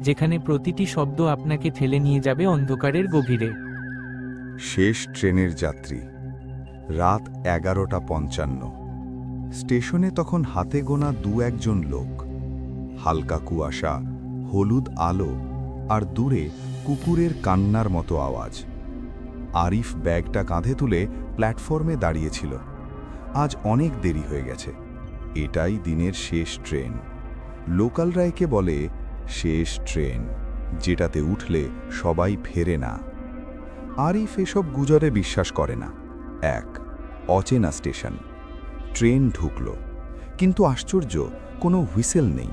যেখানে প্রতিটি শব্দ আপনাকে ঠেলে নিয়ে যাবে অন্ধকারের গভীরে। শেষ ট্রেনের যাত্রী, রাত এগারোটা পঞ্চান্ন। স্টেশনে তখন হাতে গোনা দু একজন লোক। হালকা কুয়াশা, হলুদ আলো আর দূরে কুকুরের কান্নার মতো আওয়াজ। আরিফ ব্যাগটা কাঁধে তুলে প্ল্যাটফর্মে দাঁড়িয়েছিল। আজ অনেক দেরি হয়ে গেছে। এটাই দিনের শেষ ট্রেন। লোকালরা একে বলে শেষ ট্রেন, যেটাতে উঠলে সবাই ফেরে না। আরিফ এসব গুজরে বিশ্বাস করে না। এক, অচেনা স্টেশন। ট্রেন ঢুকল। কিন্তু আশ্চর্য, কোনো হুইসেল নেই,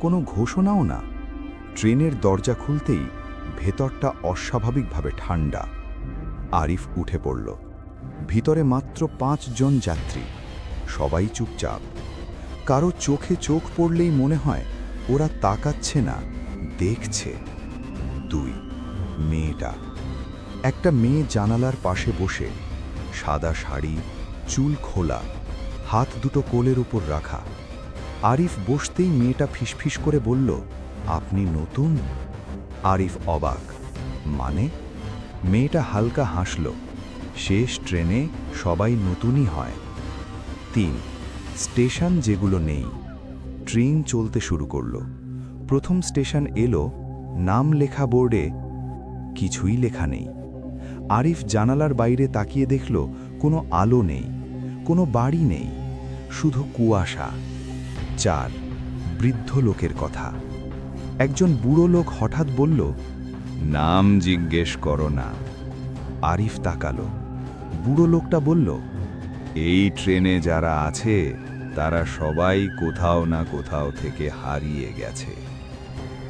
কোনো ঘোষণাও না। ট্রেনের দরজা খুলতেই ভেতরটা অস্বাভাবিকভাবে ঠান্ডা। আরিফ উঠে পড়ল। ভিতরে মাত্র পাঁচজন যাত্রী। সবাই চুপচাপ। কারও চোখে চোখ পড়লেই মনে হয় ওরা তাকাচ্ছে না, দেখছে। দুই, মেয়েটা। একটা মেয়ে জানালার পাশে বসে, সাদা শাড়ি, চুল খোলা, হাত দুটো কোলের উপর রাখা। আরিফ বসতেই মেয়েটা ফিসফিস করে বলল, আপনি নতুন? আরিফ অবাক। মানে? মেয়েটা হালকা হাসল, শেষ ট্রেনে সবাই নতুনই হয়। তিন, স্টেশন যেগুলো নেই ট্রেন চলতে শুরু করল। প্রথম স্টেশন এলো, নাম লেখা বোর্ডে, কিছুই লেখা নেই। আরিফ জানালার বাইরে তাকিয়ে দেখল, কোনো আলো নেই, কোনো বাড়ি নেই, শুধু কুয়াশা। চার, বৃদ্ধ লোকের কথা। একজন বুড়ো লোক হঠাৎ বলল, নাম জিজ্ঞেস করো না। আরিফ তাকালো। বুড়ো লোকটা বলল, এই ট্রেনে যারা আছে তারা সবাই কোথাও না কোথাও থেকে হারিয়ে গেছে।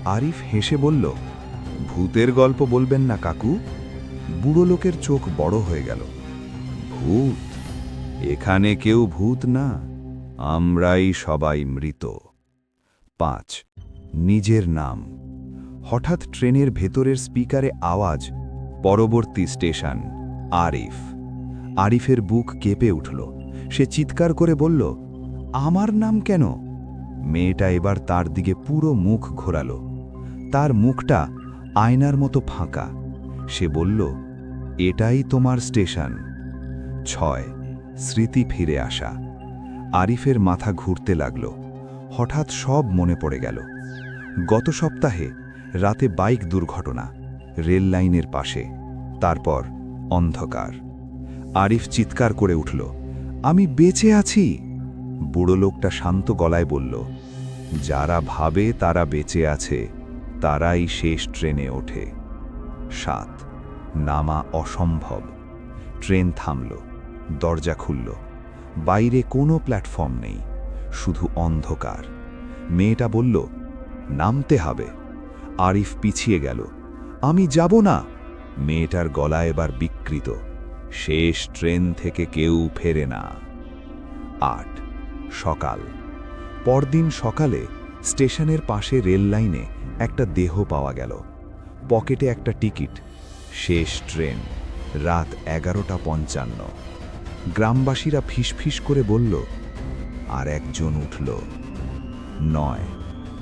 আরিফ হেসে বলল, ভূতের গল্প বলবেন না কাকু। বুড়ো লোকের চোখ বড় হয়ে গেল। ভূত? এখানে কেউ ভূত না। আমরাই সবাই মৃত। পাঁচ, নিজের নাম। হঠাৎ ট্রেনের ভেতরের স্পিকারে আওয়াজ, পরবর্তী স্টেশন, আরিফ। আরিফের বুক কেঁপে উঠল। সে চিৎকার করে বলল আমার নাম কেন? মেয়েটা এবার তার দিকে পুরো মুখ ঘোরাল। তার মুখটা আয়নার মতো ফাঁকা। সে বলল, এটাই তোমার স্টেশন। ছয়, স্মৃতি ফিরে আসা। আরিফের মাথা ঘুরতে লাগল। হঠাৎ সব মনে পড়ে গেল। গত সপ্তাহে রাতে বাইক দুর্ঘটনা, রেল লাইনের পাশে, তারপর অন্ধকার। আরিফ চিৎকার করে উঠল, আমি বেঁচে আছি? বুড়ো লোকটা শান্ত গলায় বলল, যারা ভাবে তারা বেঁচে আছে, তারাই শেষ ট্রেনে ওঠে। সাত। নামা অসম্ভব। ট্রেন থামল, দরজা খুলল। বাইরে কোনো প্ল্যাটফর্ম নেই, শুধু অন্ধকার। মেয়েটা বলল, নামতে হবে। আরিফ পিছিয়ে গেল, আমি যাব না। মেয়েটার গলা এবার বিকৃত, শেষ ট্রেন থেকে কেউ ফেরে না। আট। সকাল। পরদিন সকালে স্টেশনের পাশে রেল লাইনে একটা দেহ পাওয়া গেল। পকেটে একটা টিকিট। শেষ ট্রেন। রাত এগারোটা পঞ্চান্ন। গ্রামবাসীরা ফিসফিস করে বলল, আর একজন উঠল। নয়,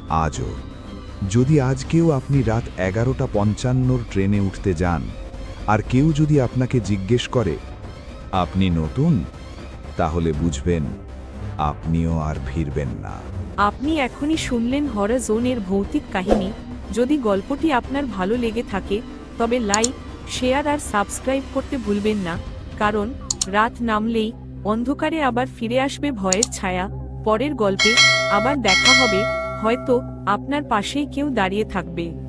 আজও। যদি আজকেও আপনি রাত এগারোটা পঞ্চান্নর ট্রেনে উঠতে যান, আর কেউ যদি আপনাকে জিজ্ঞেস করে, আপনি নতুন? তাহলে বুঝবেন আপনিও আর ফিরবেন না। আপনি এখনই শুনলেন হরা জোনের ভৌতিক কাহিনী। যদি গল্পটি আপনার ভালো লেগে থাকে, তবে লাইক, শেয়ার আর সাবস্ক্রাইব করতে ভুলবেন না। কারণ, রাত নামলেই অন্ধকারে আবার ফিরে আসবে ভয়ের ছায়া। পরের গল্পে আবার দেখা হবে। হয়তো আপনার পাশেই কেউ দাঁড়িয়ে থাকবে।